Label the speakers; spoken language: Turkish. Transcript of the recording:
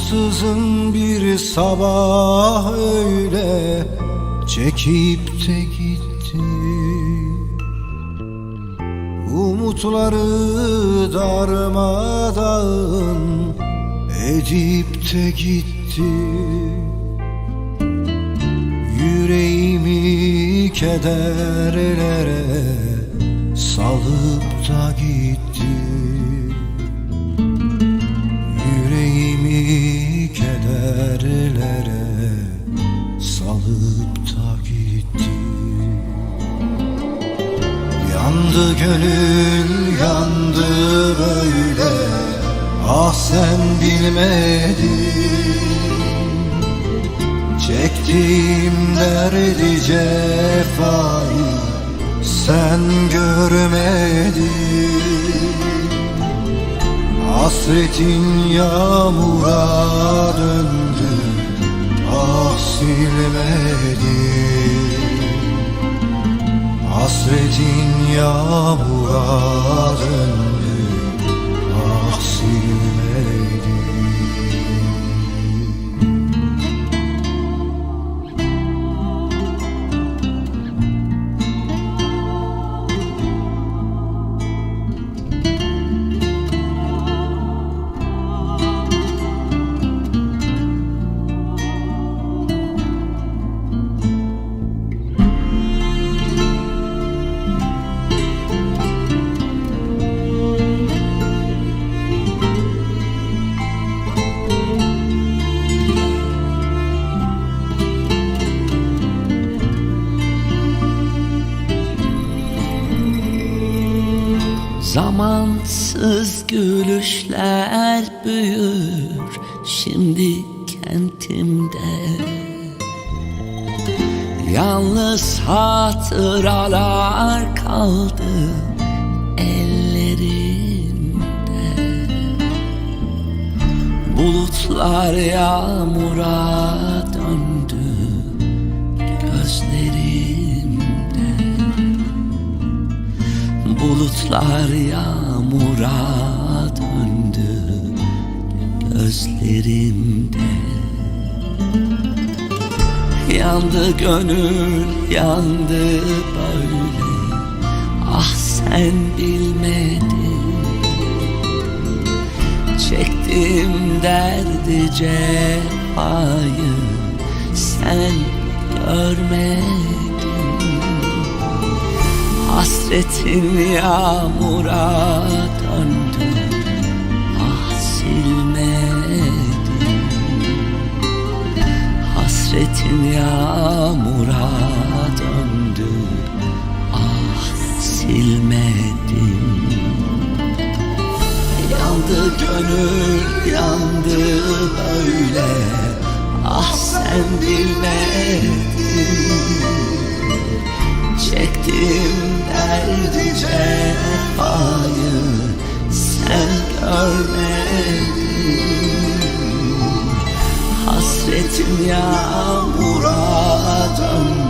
Speaker 1: Ansızın bir sabah öyle çekip de gitti. Umutları darmadağın edip de gitti. Yüreğimi kederlere salıp da gitti Yandı gönül yandı böyle. Ah sen bilmedin. Çektiğim derdi cefayı sen görmedin. Hasretin yağmura Hasretin yağmura döndü
Speaker 2: Zamansız gülüşler büyür şimdi kentimde. Yalnız hatıralar kaldı ellerimde. Bulutlar yağmura Bulutlar yağmura döndü gözlerimde Yandı gönül yandı böyle. Ah sen bilmedin. Çektim derdi cefayı Sen görmedin Hasretin yağmura döndü Ah silmedin Hasretin yağmura döndü Ah silmedin Yandı gönül yandı böyle Ah sen bilmedin Sadece hayır sen görmedin Hasretim yağmura döndü